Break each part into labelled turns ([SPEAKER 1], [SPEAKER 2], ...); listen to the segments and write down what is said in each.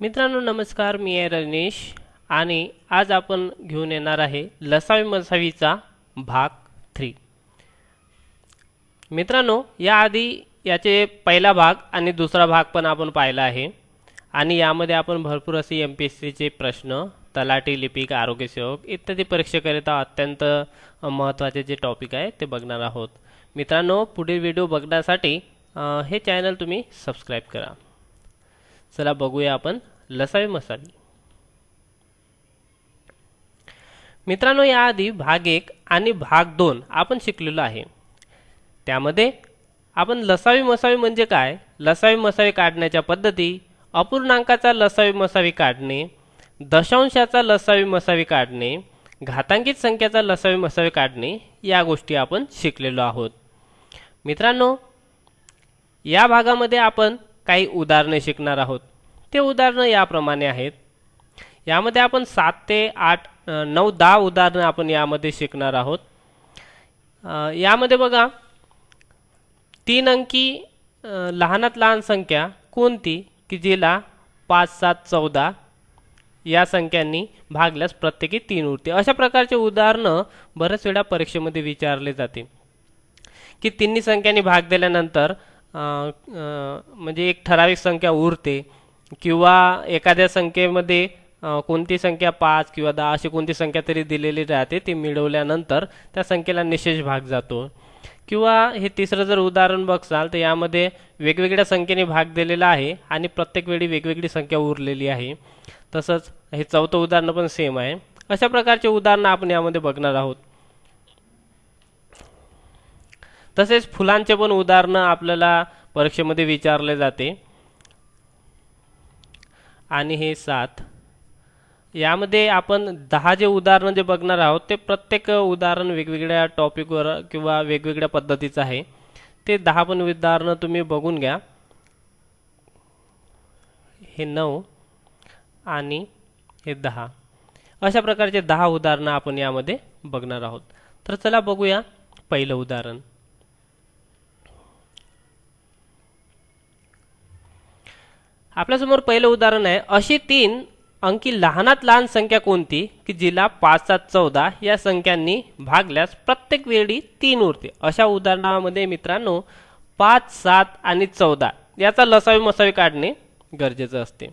[SPEAKER 1] मित्रांनो नमस्कार. मी आहे रजनीश आणि आज आपण घेऊन येणार आहे लसावी मसावीचा भाग थ्री मित्रांनो याआधी याचे पहिला भाग आणि दुसरा भाग पण आपण पाहिला आहे आणि यामध्ये आपण भरपूर असे एम पी एस सीचे प्रश्न तलाठी लिपिक आरोग्यसेवक इत्यादी परीक्षेकरिता अत्यंत महत्त्वाचे जे टॉपिक आहे ते बघणार आहोत. मित्रांनो पुढील व्हिडिओ बघण्यासाठी हे चॅनल तुम्ही सबस्क्राईब करा. चला बघूया आपण लसावी मसावी मित्रांनो याआधी भाग एक आणि भाग दोन आपण शिकलेलो आहे. त्यामध्ये आपण लसावी मसावी म्हणजे काय? लसावी मसावी काढण्याच्या पद्धती अपूर्णांकाचा लसावी मसावी काढणे दशांशाचा लसावी मसावी काढणे घातांकित संख्याचा लसावी मसावी काढणे या गोष्टी आपण शिकलेलो आहोत. मित्रांनो या भागामध्ये आपण काही उदाहरणे शिकणार आहोत. ते उदाहरणं याप्रमाणे आहेत. यामध्ये आपण सात ते आठ नऊ दहा उदाहरणं आपण यामध्ये शिकणार आहोत. यामध्ये बघा तीन अंकी लहानात लहान संख्या कोणती की जिला पाच सात चौदा या संख्यांनी भागल्यास प्रत्येकी तीन उरते. अशा प्रकारचे उदाहरणं बऱ्याच वेळा परीक्षेमध्ये विचारले जाते. की तिन्ही संख्यांनी भाग दिल्यानंतर म्हणजे एक ठराविक संख्या उरते किंवा एखाद्या संख्येमध्ये कोणती संख्या पाच किंवा दहा अशी कोणती संख्या तरी दिलेली राहते ती मिळवल्यानंतर त्या संख्येला निशेष भाग जातो. किंवा हे तिसरं जर उदाहरण बघसाल तर यामध्ये वेगवेगळ्या संख्येने भाग दिलेला आहे आणि प्रत्येक वेळी वेगवेगळी संख्या उरलेली आहे. तसंच हे चौथं उदाहरण पण सेम आहे. अशा प्रकारचे उदाहरणं आपण यामध्ये बघणार आहोत. तसेच फुलांचे पण उदाहरणं आपल्याला परीक्षेमध्ये विचारले जाते. आणि हे सात. यामध्ये आपण दहा जे उदाहरणं जे बघणार आहोत ते प्रत्येक उदाहरण वेगवेगळ्या टॉपिकवर किंवा वेगवेगळ्या पद्धतीचं आहे. ते दहा पण उदाहरणं तुम्ही बघून घ्या. हे नऊ आणि हे दहा. अशा प्रकारचे दहा उदाहरणं आपण यामध्ये बघणार आहोत. तर चला बघूया पहिलं उदाहरण. आपल्यासमोर पहिलं उदाहरण आहे. अशी तीन अंकी लहानात लहान संख्या कोणती? की जिला पाच सात चौदा या संख्यांनी भागल्यास प्रत्येक वेळी तीन उरते. अशा उदाहरणामध्ये मित्रांनो पाच सात आणि चौदा याचा लसावी मसावी काढणे गरजेचं असते.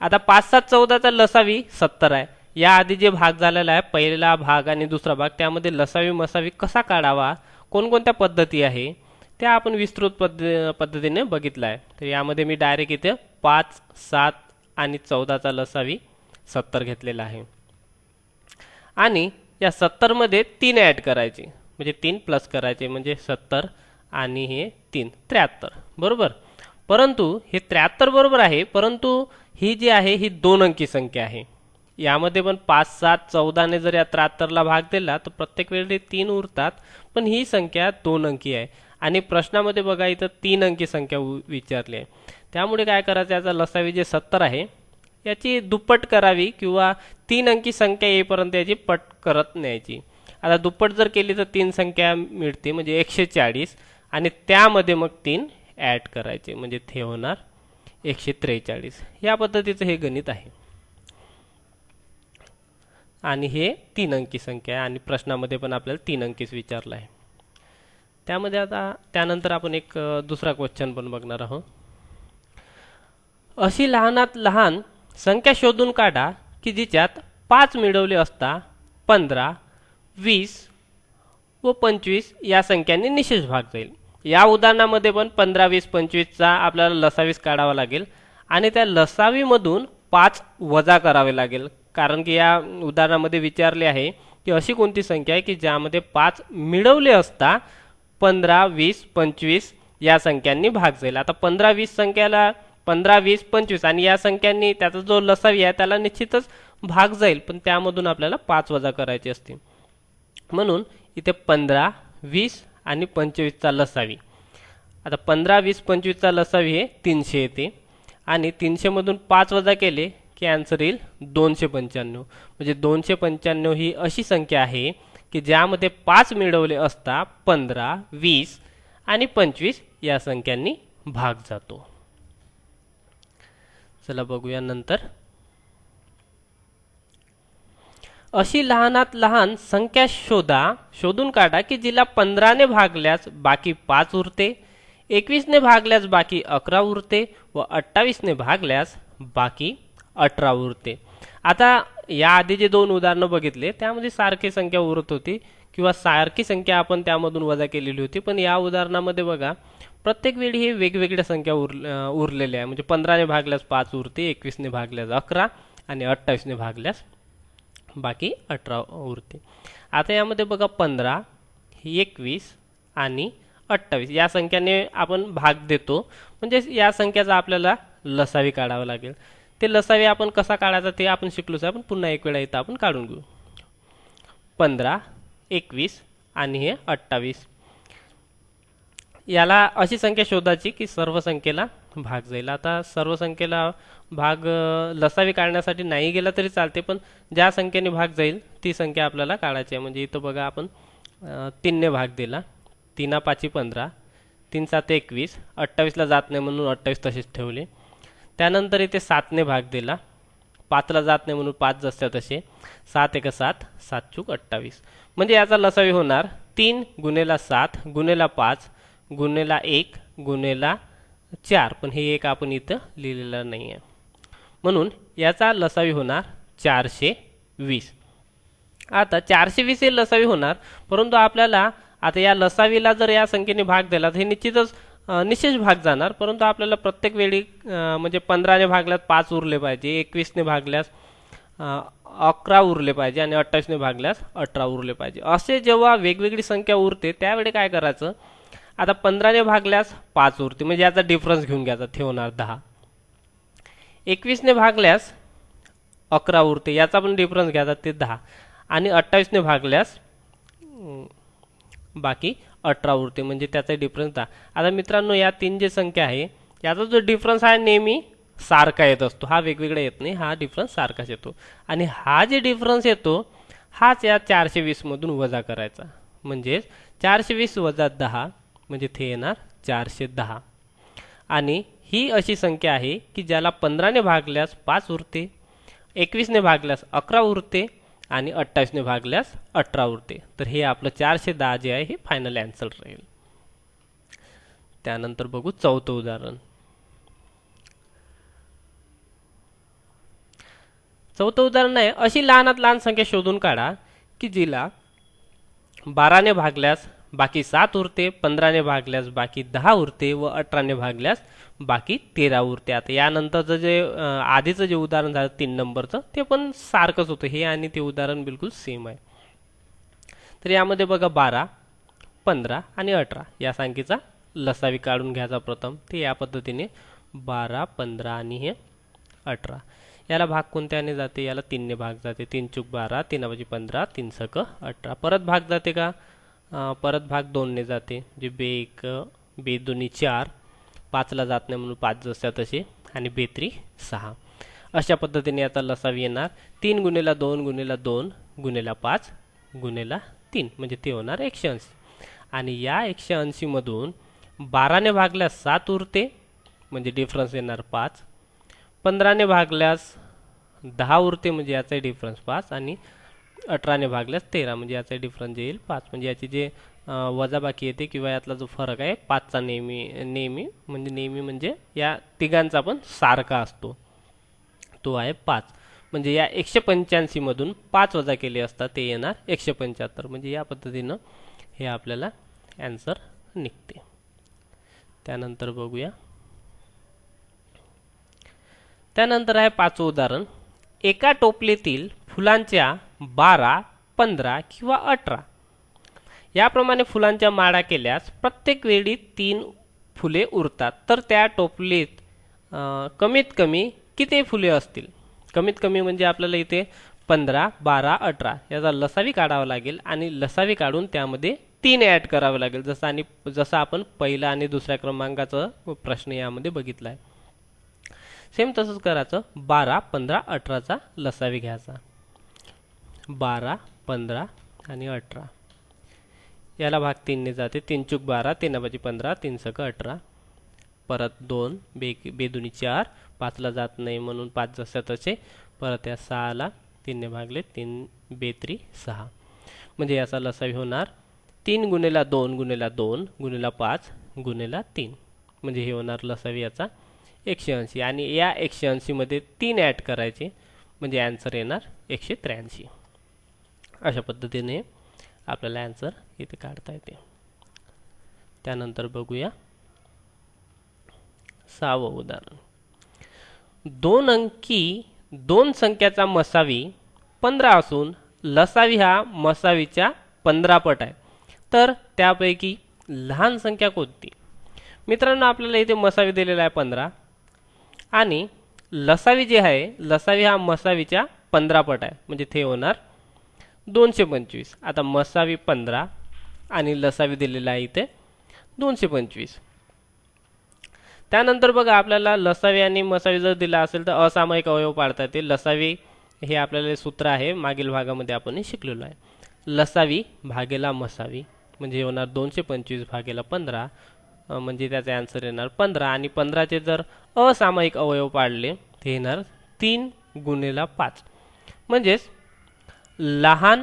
[SPEAKER 1] आता पाच सात चौदाचा लसावी सत्तर आहे. याआधी जे भाग झालेला आहे पहिला भाग आणि दुसरा भाग त्यामध्ये लसावी मसावी कसा काढावा? कोणकोणत्या पद्धती आहे? त्या आपण विस्तृत पद्ध पद्धतीने बघितलं आहे तर यामध्ये मी डायरेक्ट इथे पाच सात आणि चौदाचा लसावी सत्तर घेतलेला आहे. आणि या सत्तरमध्ये तीन ॲड करायचे. म्हणजे तीन प्लस करायचे म्हणजे सत्तर आणि हे तीन त्र्याहत्तर. बरोबर? परंतु हे त्र्याहत्तर बरोबर आहे परंतु ही जी आहे ही दोन अंकी संख्या आहे. यामध्ये पण पाच सात चौदाने जर या त्र्याहत्तरला भाग दिला तर प्रत्येक वेळी तीन उरतात पण ही संख्या दोन अंकी आहे. आणि प्रश्नामध्ये बघा इथं तीन अंकी संख्या उ- विचारली आहे. त्यामुळे काय करायचं याचा लसावी जे सत्तर आहे याची दुप्पट करावी किंवा तीन अंकी संख्या येईपर्यंत याची पट करत न्यायची. आता दुप्पट जर केली तर तीन संख्या मिळते म्हणजे एकशे चाळीस आणि त्यामध्ये मग तीन ॲड करायचे म्हणजे ते होणार एकशे त्रेचाळीस. या पद्धतीचं हे गणित आहे. आणि हे तीन अंकी संख्या आहे आणि प्रश्नामध्ये पण आपल्याला तीन अंकीच विचारलं आहे. त्यामध्ये आता त्यानंतर आपण एक दुसरा क्वेश्चन पण बघणार आहोत. अशी लहानात लहान संख्या शोधून काढा की जिच्यात पाच मिळवले असता पंधरा वीस व पंचवीस या संख्यांनी निशेष भाग जाईल. या उदाहरणामध्ये पण पंधरा वीस पंचवीसचा आपल्याला लसावीस काढावा लागेल आणि त्या लसावीमधून पाच वजा करावे लागेल. कारण की या उदाहरणामध्ये विचारले आहे की अशी कोणती संख्या आहे की ज्यामध्ये पाच मिळवले असता पंधरा वीस पंचवीस या संख्यांनी भाग जाईल. आता पंधरा वीस संख्याला पंधरा वीस पंचवीस आणि या संख्यांनी त्याचा जो लसावी आहे त्याला निश्चितच भाग जाईल पण त्यामधून आपल्याला पाच वजा करायची असते म्हणून इथे पंधरा वीस आणि पंचवीसचा लसावी. आता पंधरा वीस पंचवीसचा लसावी हे तीनशे येते. आणि तीनशेमधून पाच वजा केले की आन्सर येईल दोनशे पंच्याण्णव. म्हणजे दोनशे पंच्याण्णव ही अशी संख्या आहे की ज्यामध्ये पाच मिळवले असता पंधरा वीस आणि पंचवीस या संख्यांनी भाग जातो. चला बघूया नंतर. अशी लहानात लहान संख्या शोधा शोधून काढा की जिला पंधराने भागल्यास बाकी पाच उरते एकवीसने भागल्यास बाकी अकरा उरते व अठ्ठावीसने भागल्यास बाकी अठरा उरते. आता या आधी जे दोन उदाहरणं बघितले त्यामध्ये सारखी संख्या उरत होती किंवा सारखी संख्या आपण त्यामधून वजा केलेली होती. पण या उदाहरणामध्ये बघा प्रत्येक वेळी हे वेगवेगळ्या संख्या उर उरलेल्या आहे. म्हणजे पंधराने भागल्यास पाच उरते एकवीसने भागल्यास अकरा आणि अठ्ठावीसने भागल्यास बाकी अठरा उरते. आता यामध्ये बघा पंधरा एकवीस आणि अठ्ठावीस. या संख्याने आपण भाग देतो. म्हणजे या संख्याचा आपल्याला लसावी काढावा लागेल. ते लसावे आपण कसा काढायचा ते आपण शिकलोच आहे आपण पुन्हा एक वेळा इथं आपण काढून घेऊ. पंधरा एकवीस आणि हे अठ्ठावीस. याला अशी संख्या शोधायची की सर्व संख्येला भाग जाईल. आता सर्व संख्येला भाग लसावी काढण्यासाठी नाही गेला तरी चालते पण ज्या संख्येने भाग जाईल ती संख्या आपल्याला काढायची आहे. म्हणजे इथं बघा आपण तीनने भाग दिला. तीना पाची पंधरा. तीन सात एकवीस. अठ्ठावीसला जात नाही म्हणून अठ्ठावीस तसेच ठेवले. त्यानंतर इथे सातने भाग दिला. पाचला जात नाही म्हणून पाच जसच्या तसे. सात एक सात सात चूक अठ्ठावीस. म्हणजे याचा लसावी होणार तीन गुन्हेला सात गुन्हेला पाच गुन्हेला एक गुन्हेला चार. पण हे एक आपण इथं लिहिलेलं नाही आहे म्हणून याचा लसावी होणार चारशे वीस आता चारशे वीस हे लसावी होणार परंतु आपल्याला आता या लसावीला जर या संख्येने भाग दिला तर हे निश्चितच निशेष भाग जाणार. परंतु आपल्याला प्रत्येक वेळी म्हणजे पंधराने भागल्यास पाच उरले पाहिजे एकवीसने भागल्यास अकरा उरले पाहिजे आणि अठ्ठावीसने भागल्यास अठरा उरले पाहिजे. असे जेव्हा वेगवेगळी संख्या उरते त्यावेळी काय करायचं? आता पंधराने भागल्यास पाच उरते. म्हणजे याचा डिफरन्स घेऊन घ्यायचा. ठेवणार दहा. एकवीसने भागल्यास अकरा उरते. याचा पण डिफरन्स घ्यायचा ते दहा. आणि अठ्ठावीसने भागल्यास बाकी अठरा उरते म्हणजे त्याचा डिफरन्स दहा. आता मित्रांनो या तीन जे संख्या आहे याचा जो डिफरन्स आहे नेहमी सारखा येत असतो. हा वेगवेगळा येत नाही हा डिफरन्स सारखाच येतो. आणि हा जे डिफरन्स येतो हाच या चारशे वीसमधून वजा करायचा. म्हणजेच चारशे वीस वजा दहा म्हणजे ते येणार चारशे दहा. आणि ही अशी संख्या आहे की ज्याला पंधराने भागल्यास पाच उरते एकवीसने भागल्यास अकरा उरते आणि अठ्ठावीसने भागल्यास अठरा उरते. तर हे आपलं चारशे दहा जे आहे हे फायनल अँसर राहील. त्यानंतर बघू चौथं उदाहरण. चौथं उदाहरण आहे अशी लहानात लहान संख्या शोधून काढा की जिला बाराने भागल्यास बाकी सात उरते पंधराने भागल्यास बाकी दहा उरते व अठराने भागल्यास बाकी तेरा उरते. आता यानंतरचं जे आधीचं जे उदाहरण झालं तीन नंबरचं ते पण सारखंच होतं. हे आणि ते उदाहरण बिलकुल सेम आहे. तर यामध्ये बघा बारा पंधरा आणि अठरा. या संख्येचा लसावी काढून घ्यायचा प्रथम. ते या पद्धतीने बारा पंधरा आणि हे अठरा. याला भाग कोणत्याने जाते? याला तीनने भाग जाते. तीन चूक बारा तीनाबाजी पंधरा तीन सक अठरा. परत भाग जाते का? परत भाग दोनने जाते जे बे एक बे दोन्ही चार पाचला जात नाही म्हणून पाच जसच्या तसे आणि बेत्री सहा. अशा पद्धतीने आता लसावी येणार तीन गुन्हेला दोन गुन्हेला दोन गुन्हेला पाच गुन्हेला तीन म्हणजे ते होणार एकशे ऐंशी. आणि या एकशे ऐंशीमधून बाराने भागल्यास सात उरते म्हणजे डिफरन्स येणार पाच. पंधराने भागल्यास दहा उरते म्हणजे याचाही डिफरन्स पाच. आणि अठराने भागल्यास तेरा म्हणजे याचा डिफरन्स येईल पाच. म्हणजे याची जे वजाबाकी येते किंवा यातला जो फरक आहे पाचचा नेहमी नेहमी म्हणजे नेहमी म्हणजे या तिघांचा पण सारखा असतो. तो आहे पाच. म्हणजे या एकशे पंच्याऐंशीमधून पाच वजा केले असता ते येणार एकशे पंच्याहत्तर. म्हणजे या पद्धतीनं हे आपल्याला ॲन्सर निघते. त्यानंतर बघूया. त्यानंतर आहे पाचवं उदाहरण. एका टोपलीतील फुलांच्या बारा पंधरा किंवा अठरा. याप्रमाणे फुलांच्या माळा केल्यास प्रत्येक वेळी तीन फुले उरतात. तर त्या टोपलीत कमीत कमी किती फुले असतील? कमीत कमी म्हणजे आपल्याला इथे पंधरा बारा अठरा याचा लसावी काढावा लागेल आणि लसावी काढून त्यामध्ये तीन ॲड करावं लागेल. जसं आणि जसं आपण पहिला आणि दुसऱ्या क्रमांकाचा प्रश्न यामध्ये बघितला आहे सेम तसंच करायचं. बारा पंधरा अठराचा लसावी घ्यायचा. बारा पंधरा आणि अठरा. याला भाग तीनने जाते. तीन चूक बारा तीन बाजी पंधरा तीन सक अठरा. परत दोन बे बेदुनी चार. पाचला जात नाही म्हणून पाच जसं तसे. परत या सहाला तीनने भागले तीन बेत्री सहा. म्हणजे याचा लसावी होणार. तीन गुणेला दोन गुणेला दोन गुणेला पाच गुणेला तीन. म्हणजे हे होणार लसावी याचा. एकशे ऐंशी. आणि या एकशे ऐंशीमध्ये तीन ॲड करायचे. म्हणजे ॲन्सर येणार एकशे त्र्याऐंशी. अशा पद्धतीने आपल्याला ॲन्सर इथे काढता येते. त्यानंतर बघूया. सहावं उदाहरण. दोन अंकी दोन संख्याचा मसावी पंधरा असून लसावी हा मसावीच्या पंधरा पट आहे. तर त्यापैकी लहान संख्या कोणती? मित्रांनो आपल्याला इथे मसावी दिलेला आहे पंधरा. आणि लसावी जे आहे लसावी हा मसावीच्या पंधरा पट आहे. म्हणजे ते होणार दोनशे पंचवीस. आता मसावी पंधरा आणि लसावी दिलेला आहे इथे दोनशे पंचवीस. त्यानंतर बघा आपल्याला लसावी आणि मसावी जर दिला असेल तर असामायिक अवयव पाडता येते लसावी हे आपल्याला सूत्र आहे. मागील भागामध्ये आपण शिकलेलो आहे. लसावी भागेला मसावी. म्हणजे होणार दोनशे पंचवीस भागेला पंधरा. म्हणजे त्याचा आन्सर येणार पंधरा. आणि पंधराचे जर असामायिक अवयव पाडले ते येणार तीन गुणेला पाच. म्हणजेच लहान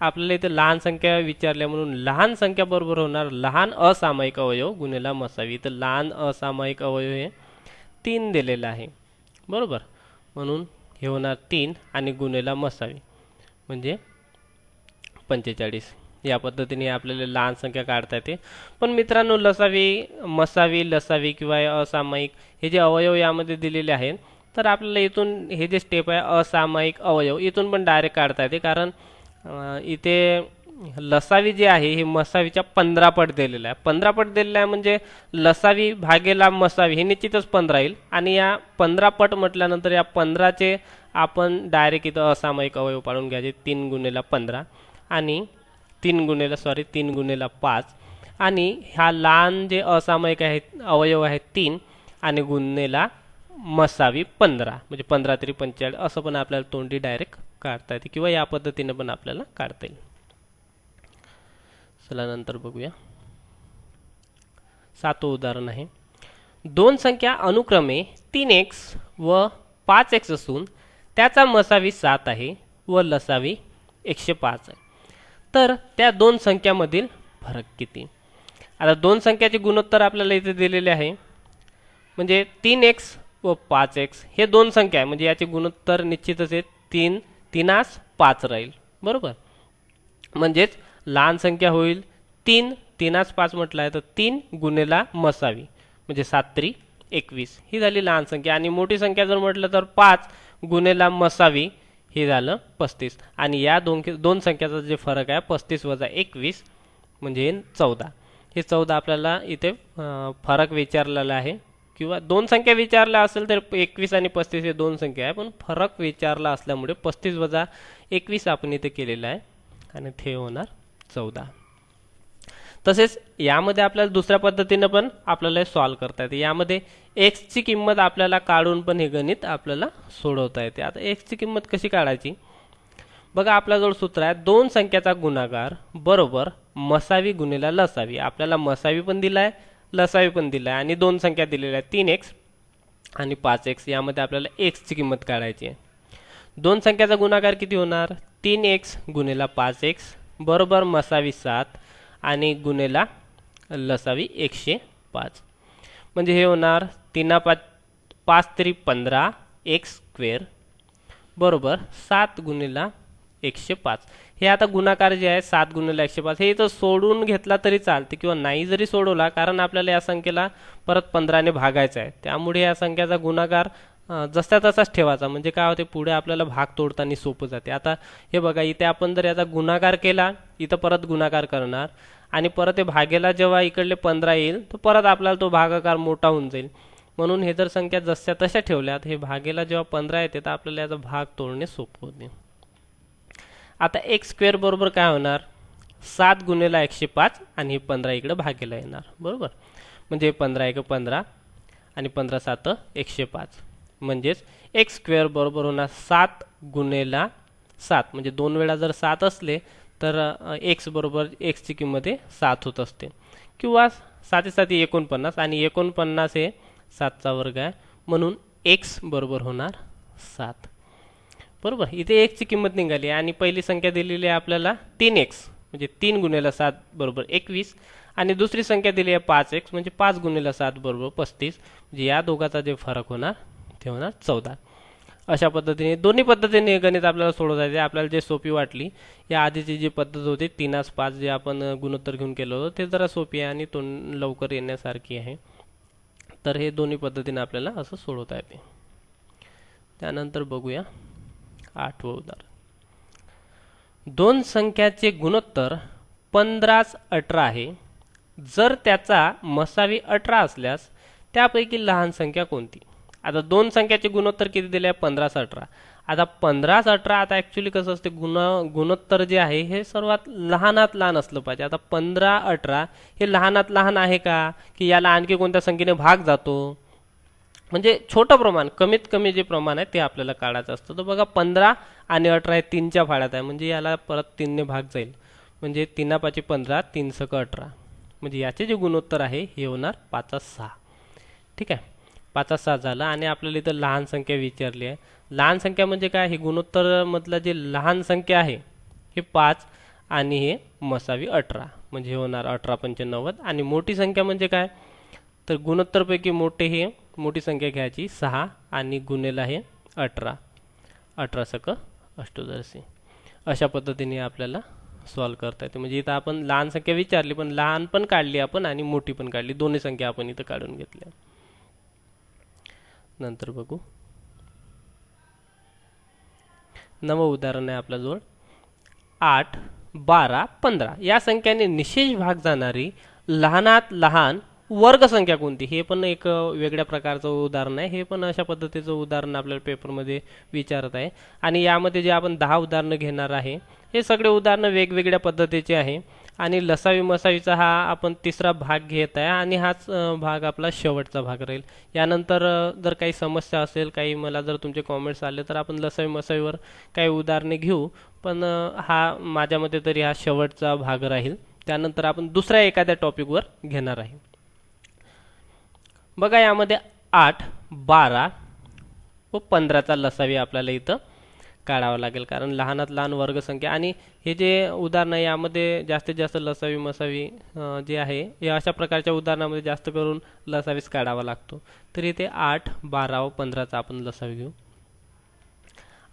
[SPEAKER 1] आपल्याला इथे लहान संख्या विचारल्या म्हणून लहान संख्या बरोबर होणार लहान असामायिक अवयव गुन्हेला मसावी. तर लहान असामायिक अवयव हे तीन दिलेलं आहे. बरोबर? म्हणून हे होणार तीन आणि गुन्हेला मसावी. म्हणजे पंचेचाळीस. या पद्धतीने आपल्याला लहान संख्या काढता येते. पण मित्रांनो लसावी मसावी लसावी किंवा असामायिक हे जे अवयव यामध्ये दिलेले आहेत तर आपल्याला इथून हे जे स्टेप आहे असामायिक अवयव इथून पण डायरेक्ट काढता येते. कारण इथे लसावी जे आहे हे मसावीच्या पंधरा पट दिलेलं आहे. पंधरा पट दिलेलं आहे म्हणजे लसावी भागेला मसावी हे निश्चितच पंधरा येईल. आणि या पंधरा पट म्हटल्यानंतर या पंधराचे आपण डायरेक्ट इथं असामायिक अवयव पाडून घ्यायचे तीन गुन्हेला पंधरा. आणि तीन गुन्हेला सॉरी तीन गुन्हेला पाच. आणि ह्या लहान जे असामायिक आहेत अवयव आहेत तीन आणि गुन्हेला मसावी पंधरा. म्हणजे पंधरा तरी पंचेचाळीस असं पण आपल्याला तोंडी डायरेक्ट काढता येते किंवा या पद्धतीने पण आपल्याला काढता येईल. चला नंतर बघूया. सातवं उदाहरण आहे. दोन संख्या अनुक्रमे तीन एक्स व पाच एक्स असून त्याचा मसावी सात आहे व लसावी एकशे पाच आहे. तर त्या दोन संख्यामधील फरक किती? आता दोन संख्याचे गुणोत्तर आपल्याला इथे दिलेले आहे. म्हणजे तीन एक्स व पाच एक्स हे दोन संख्या आहे. म्हणजे याचे गुणोत्तर निश्चितच आहे तीन तीनास पाच राहील. बरोबर? म्हणजेच लहान संख्या होईल. तीन तीनास पाच म्हटलं आहे तर तीन गुन्हेला मसावी. म्हणजे सात तरी एकवीस. ही झाली लहान संख्या. आणि मोठी संख्या जर म्हटलं तर पाच गुन्हेला मसावी. हे झालं पस्तीस. आणि या दोन दोन संख्याचा जे फरक आहे पस्तीस वजा एकवीस म्हणजे चौदा. हे चौदा आपल्याला इथे फरक विचारलेला आहे. किंवा दोन संख्या विचारल्या असेल तर एकवीस आणि पस्तीस हे दोन संख्या आहे पण फरक विचारला असल्यामुळे पस्तीस वजा एकवीस आपण इथे केलेला आहे. आणि ते होणार चौदा. तसेच यामध्ये आपल्याला दुसऱ्या पद्धतीनं पण आपल्याला सॉल्व करता येते. यामध्ये एक्सची किंमत आपल्याला काढून पण हे गणित आपल्याला सोडवता येते. आता एक्सची किंमत कशी काढायची? बघा आपल्याजवळ सूत्र आहे दोन संख्याचा गुणाकार बरोबर मसावी गुणेला लसावी. आपल्याला मसावी पण दिला आहे लसावी पण दिला आहे आणि दोन संख्या दिलेल्या आहेत तीन एक्स आणि पाच एक्स यामध्ये आपल्याला एक्सची किंमत काढायची आहे. दोन संख्याचा गुणाकार किती होणार? तीन एक्स गुणेला पाच एक्स बरोबर मसावी सात. आणि गुन्हेला लसावी एकशे पाच. म्हणजे हे होणार तीना पाच पाच तरी पंधरा एक्स स्क्वेअर. बरोबर सात गुणेला एकशे पाच. हे आता गुणाकार जे आहे सात गुणेला एकशे पाच. हे इथं सोडून घेतला तरी चालते किंवा नाही जरी सोडवला कारण आपल्याला या संख्येला परत पंधराने भागायचं आहे. त्यामुळे या संख्याचा गुणाकार जसा तसाच ठेवायचा. म्हणजे काय होते पुढे आपल्याला भाग तोडताना सोपं जाते. आता हे बघा इथे आपण जर याचा गुणाकार केला इथं परत गुणाकार करणार. आणि परत हे भागेला जेव्हा इकडले पंधरा येईल तर परत आपल्याला तो भागाकार मोठा होऊन जाईल. म्हणून हे जर संख्या जसच्या तशा ठेवल्यात हे भागेला जेव्हा पंधरा येते तर आपल्याला याचा भाग तोडणे सोपं होते. आता एक स्क्वेअर बरोबर काय होणार? सात गुणेला एकशे पाच आणि हे पंधरा इकडं भागेला येणार. बरोबर? म्हणजे पंधरा एक पंधरा आणि पंधरा सात एकशे पाच. म्हणजेच एक्स स्क्वेअर बरोबर होणार सात गुणेला सात. म्हणजे दोन वेळा जर सात असले तर एक्स बरोबर एक्सची किंमत हे सात होत असते. किंवा साते साती एकोणपन्नास. आणि एकोणपन्नास हे सातचा वर्ग आहे. म्हणून एक्स बरोबर होणार सात. बरोबर? इथे एक्सची किंमत निघाली. आणि पहिली संख्या दिलेली आहे आपल्याला तीन एक्स म्हणजे तीन गुन्हेला सात बरोबर एकवीस. आणि दुसरी संख्या दिली आहे पाच एक्स म्हणजे पाच गुणेला सात बरोबर पस्तीस. म्हणजे या दोघाचा जे फरक होणार ते होणार चौदा. अशा पद्धतीने दोन्ही पद्धतीने गणित आपल्याला सोडवता आपल्याला जे सोपी वाटली या आधीची जी पद्धत होती तीनास पाच जे आपण गुणोत्तर घेऊन केलं होतं ते जरा सोपी आहे आणि तो लवकर येण्यासारखी आहे. तर हे दोन्ही पद्धतीने आपल्याला असं सोडवता येते. त्यानंतर बघूया. आठवं उदाहरण. दोन संख्याचे गुणोत्तर पंधराच अठरा आहे. जर त्याचा मसावी अठरा असल्यास त्यापैकी लहान संख्या कोणती? आता दोन संख्याचे गुणोत्तर किती दिले आहे? पंधरास अठरा. आता पंधरास अठरा आता ॲक्च्युली कसं असते गुण गुणोत्तर जे आहे हे सर्वात लहानात लहान असलं पाहिजे. आता पंधरा अठरा हे लहानात लहान आहे का? की याला आणखी कोणत्या संख्येने भाग जातो? म्हणजे छोटं प्रमाण कमीत कमी जे प्रमाण आहे ते आपल्याला काढायचं असतं. तर बघा पंधरा आणि अठरा हे तीनच्या फाळ्यात आहे. म्हणजे याला परत तीनने भाग जाईल. म्हणजे तीनापाची पंधरा तीन सक अठरा. म्हणजे याचे जे गुणोत्तर आहे हे होणार पाचा सहा. ठीक आहे? पाचा सहा झालं आणि आपल्याला इथं लहान संख्या विचारली आहे. लहान संख्या म्हणजे काय? हे गुणोत्तरमधलं जे लहान संख्या आहे हे पाच आणि हे मसावी अठरा. म्हणजे हे होणार अठरा पंच्याण्णवद. आणि मोठी संख्या म्हणजे काय? तर गुणोत्तरपैकी मोठे हे मोठी संख्या घ्यायची सहा आणि गुन्हेला हे अठरा. अठरा सक अष्टोदर्शी अशा पद्धतीने आपल्याला सॉल्व करता येते. म्हणजे इथं आपण लहान संख्या विचारली पण लहान पण काढली आपण आणि मोठी पण काढली. दोन्ही संख्या आपण इथं काढून घेतल्या. नंतर बघू. नवं उदाहरण आहे आपल्याजवळ. आठ बारा पंधरा. या संख्याने निशेष भाग जाणारी लहानात लहान वर्गसंख्या कोणती? हे पण एक वेगळ्या प्रकारचं उदाहरण आहे. हे पण अशा पद्धतीचं उदाहरण आपल्याला पेपरमध्ये विचारत आहे. आणि यामध्ये जे आपण दहा उदाहरणं घेणार आहे हे सगळे उदाहरणं वेगवेगळ्या पद्धतीचे आहे. आणि लसावी मसावीचा हा आपण तिसरा भाग घेत आहे आणि हाच भाग आपला शेवटचा भाग राहील. यानंतर जर काही समस्या असेल काही मला जर तुमचे कॉमेंट्स आले तर आपण लसावी मसावीवर काही उदाहरणे घेऊ. पण हा माझ्यामध्ये तरी हा शेवटचा भाग राहील. त्यानंतर आपण दुसऱ्या एखाद्या टॉपिकवर घेणार आहे. बघा यामध्ये आठ बारा व पंधराचा लसावी आपल्याला इथं काढावं लागेल. कारण लहानात लहान वर्गसंख्या आणि हे जे उदाहरण आहे यामध्ये जास्तीत जास्त लसावी मसावी जे आहे या अशा प्रकारच्या उदाहरणामध्ये जास्त करून लसावीस काढावा लागतो. तर इथे आठ बारा व पंधराचा आपण लसावी घेऊ.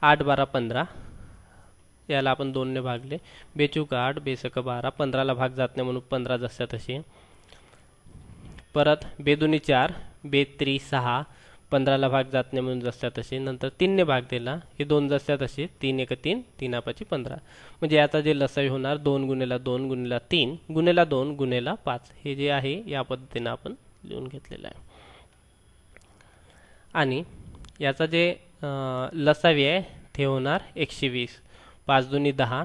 [SPEAKER 1] आठ बारा पंधरा याला आपण दोनने भागले. बेचूक आठ बेसक बारा पंधराला भाग जात नाही म्हणून पंधरा जसं तसे परत बेदुनी चार बेत्री सहा पंधराला भाग जात नाही म्हणून जसल्या तसे नंतर तीनने भाग दिला. हे दोन जसल्या तसे तीन एक तीन तीन आपाची पंधरा. म्हणजे याचा जे लसाई होणार दोन गुन्हेला दोन गुन्हेला तीन गुन्हेला दोन गुन्हेला पाच. हे जे आहे या पद्धतीनं आपण लिहून घेतलेलं आहे. आणि याचा जे लसावी आहे ते होणार एकशे वीस. पाच दोन्ही दहा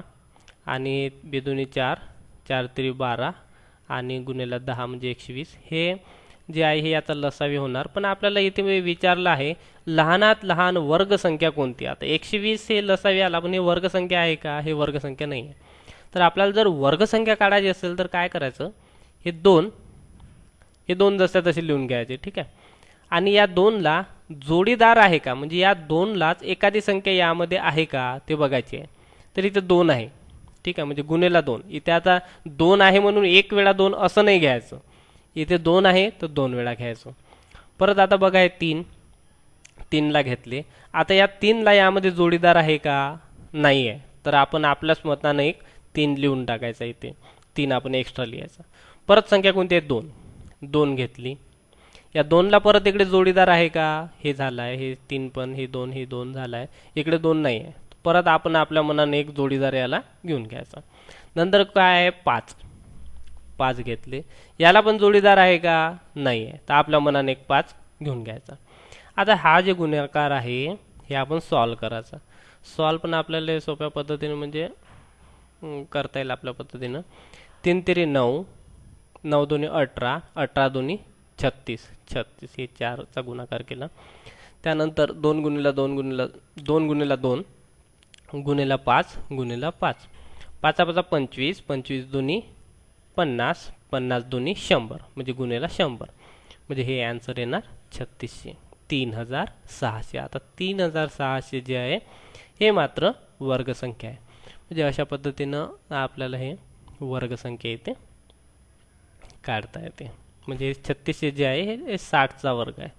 [SPEAKER 1] आणि बेदोनी चार चार तरी बारा आणि गुन्हेला दहा म्हणजे एकशे वीस. हे जे आहे हे आता लसावी होणार. पण आपल्याला इथे विचारलं आहे लहानात लहान वर्गसंख्या कोणती? आता एकशे वीस हे लसावी आला पण हे वर्गसंख्या आहे का? हे वर्गसंख्या नाही आहे. तर आपल्याला जर वर्गसंख्या काढायची असेल तर काय करायचं? हे दोन हे दोन जसं तसे लिहून घ्यायचे ठीक आहे? आणि या दोनला जोडीदार आहे का? म्हणजे या दोनलाच एखादी संख्या यामध्ये आहे का? ते बघायचे आहे. तर इथं दोन आहे ठीक आहे? म्हणजे गुन्हेला दोन. इथे आता दोन आहे म्हणून एक वेळा दोन असं नाही घ्यायचं. इथे दोन आहे तर दोन वेळा घ्यायचो. परत आता बघा हे तीन. तीनला घेतले. आता या तीनला यामध्ये जोडीदार आहे का? नाही आहे तर आपण आपल्याच मतानं एक तीन लिहून टाकायचा इथे. तीन आपण एक्स्ट्रा लिहायचा. परत संख्या कोणती आहे? दोन. दोन घेतली. या दोनला परत इकडे जोडीदार आहे का? हे झालं आहे हे तीन पण हे दोन हे दोन झालं आहे इकडे दोन नाही आहे परत आपण आपल्या मनाने एक जोडीदार याला घेऊन घ्यायचा. नंतर काय आहे? पाच. पाच घेतले. याला पण जोडीदार आहे का? नाही आहे तर आपल्या मनाने एक पाच घेऊन घ्यायचा. आता हा जे गुन्हेगार आहे हे आपण सॉल्व करायचा. सॉल्व पण आपल्याला सोप्या पद्धतीने म्हणजे करता येईल आपल्या पद्धतीनं. तीन तरी नऊ नऊ दोन्ही अठरा अठरा दोन्ही छत्तीस. छत्तीस हे चारचा गुणाकार केला. त्यानंतर दोन गुणीला दोन गुणीला दोन गुणीला दोन गुन्हेला पाच गुन्हेला पाच. पाचा पाचा पंचवीस पंचवीस दोन्ही पन्नास पन्नास दोन्ही शंभर म्हणजे गुन्हेला शंभर. म्हणजे हे ॲन्सर येणार छत्तीसशे. तीन हजार सहाशे. आता तीन हजार सहाशे जे आहे हे मात्र वर्गसंख्या आहे. म्हणजे अशा पद्धतीनं आपल्याला हे वर्गसंख्या इथे काढता येते. म्हणजे हे छत्तीसशे जे आहे हे- हे साठचा वर्ग आहे.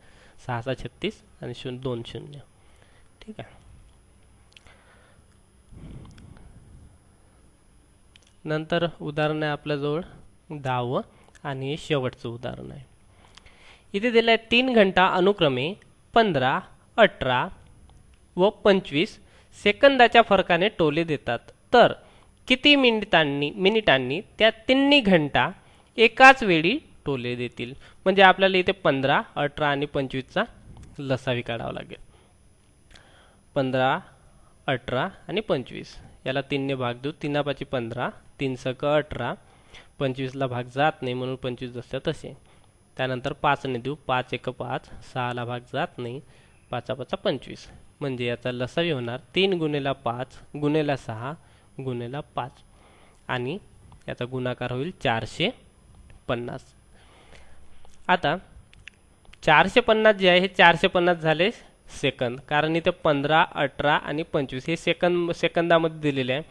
[SPEAKER 1] सहाचा छत्तीस आणि शून्य दोन शून्य. ठीक आहे. नंतर उदाहरण आहे आपल्याजवळ दहावं आणि हे शेवटचं उदाहरण आहे. इथे दिलं आहे तीन घंटा अनुक्रमे पंधरा अठरा व पंचवीस सेकंदाच्या फरकाने टोले देतात. तर किती मिनिटांनी मिनिटांनी त्या तिन्ही घंटा एकाच वेळी टोले देतील? म्हणजे आपल्याला इथे पंधरा अठरा आणि पंचवीसचा लसावी काढावा लागेल. पंधरा अठरा आणि पंचवीस. याला तीनने भाग देऊ. तीना पाची पंधरा तीन सक अठरा. पंचवीसला भाग जात नाही म्हणून पंचवीस जसं तसे. त्यानंतर पाचने देऊ पाच एक पाच. सहाला भाग जात नाही पाचा पाचा पंचवीस. म्हणजे याचा लसावी होणार तीन गुन्हेला पाच गुन्हेला सहा गुन्हेला पाच. आणि याचा गुणाकार होईल चारशे पन्नास. आता चारशे पन्नास जे आहे हे चारशे पन्नास झाले सेकंद. कारण इथे पंधरा अठरा आणि पंचवीस हे सेकंद सेकंदामध्ये दिलेले आहे.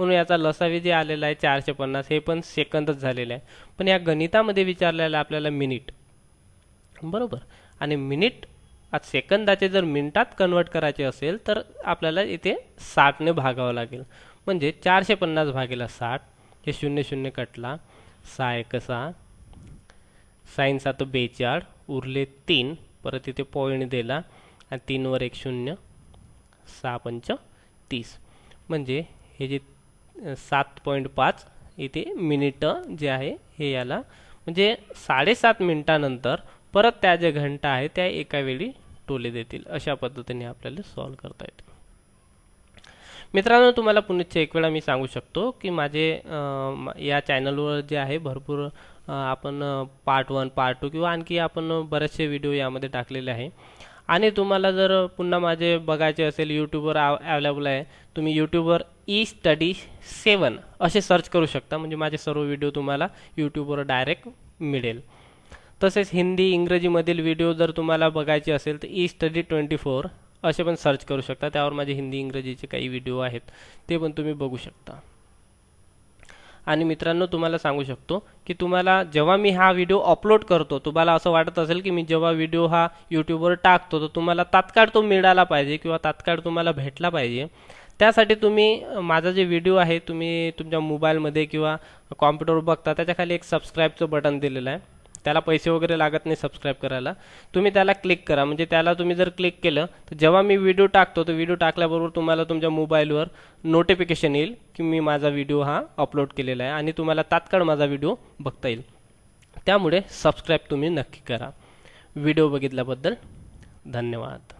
[SPEAKER 1] म्हणून याचा लसावी जे आलेला आहे चारशे पन्नास हे पण सेकंदच झालेलं आहे. पण या गणितामध्ये विचारलेलं आहे आपल्याला मिनिट. बरोबर? आणि मिनिट आज सेकंदाचे जर मिनिटात कन्वर्ट करायचे असेल तर आपल्याला इथे साठने भागावं लागेल. म्हणजे चारशे पन्नास भागेला साठ हे शून्य शून्य कटला. सहा एक सहा. साईन सात बेचाळ उरले तीन. परत इथे पॉईंट दिला. आणि तीनवर एक शून्य. सहा पंच तीस. म्हणजे हे जे सात पॉईंट पाच इथे मिनिटं जे आहे हे याला म्हणजे साडेसात मिनिटानंतर परत त्या ज्या घंटा आहे त्या एका वेळी टोले देतील. अशा पद्धतीने आपल्याला सॉल्व करता येते. मित्रांनो तुम्हाला पुनश्च एक वेळा मी सांगू शकतो की माझे या चॅनलवर जे आहे भरपूर आपण पार्ट वन पार्ट टू किंवा आणखी आपण बरेचसे व्हिडिओ यामध्ये टाकलेले आहे. आणि तुम्हाला जर पुन्हा माझे बघायचे असेल यूट्यूबवर अवेलेबल आहे तुम्ही यूट्यूबवर ई स्टडी सेवन असे सर्च करू शकता. म्हणजे माझे सर्व व्हिडिओ तुम्हाला यूट्यूबवर डायरेक्ट मिळेल. तसेच हिंदी इंग्रजीमधील व्हिडिओ जर तुम्हाला बघायचे असेल तर ई स्टडी ट्वेंटी फोर असे पण सर्च करू शकता. त्यावर माझे हिंदी इंग्रजीचे काही व्हिडिओ आहेत. ते पण तुम्ही बघू शकता. आणि मित्रांनो तुम्हाला सांगू शकतो की तुम्हाला जेव्हा मी हा व्हिडिओ अपलोड करतो तुम्हाला असं वाटत असेल की मी जेव्हा व्हिडिओ हा यूट्यूबवर टाकतो तर तुम्हाला तात्काळ तो मिळाला पाहिजे किंवा तात्काळ तुम्हाला भेटला पाहिजे. त्यासाठी तुम्ही माझा जे व्हिडिओ आहे तुम्ही तुमच्या मोबाईलमध्ये किंवा कॉम्प्युटरवर बघता त्याच्याखाली एक सबस्क्राईबचं बटन दिलेलं आहे. त्याला पैसे वगैरे लागत नाही सबस्क्राईब करायला. तुम्ही त्याला क्लिक करा. म्हणजे त्याला तुम्ही जर क्लिक केलं तर जेव्हा मी व्हिडिओ टाकतो तर व्हिडिओ टाकल्याबरोबर तुम्हाला तुमच्या मोबाईलवर नोटिफिकेशन येईल की मी माझा व्हिडिओ हा अपलोड केलेला आहे आणि तुम्हाला तात्काळ माझा व्हिडिओ बघता येईल. त्यामुळे सबस्क्राईब तुम्ही नक्की करा. व्हिडिओ बघितल्याबद्दल धन्यवाद.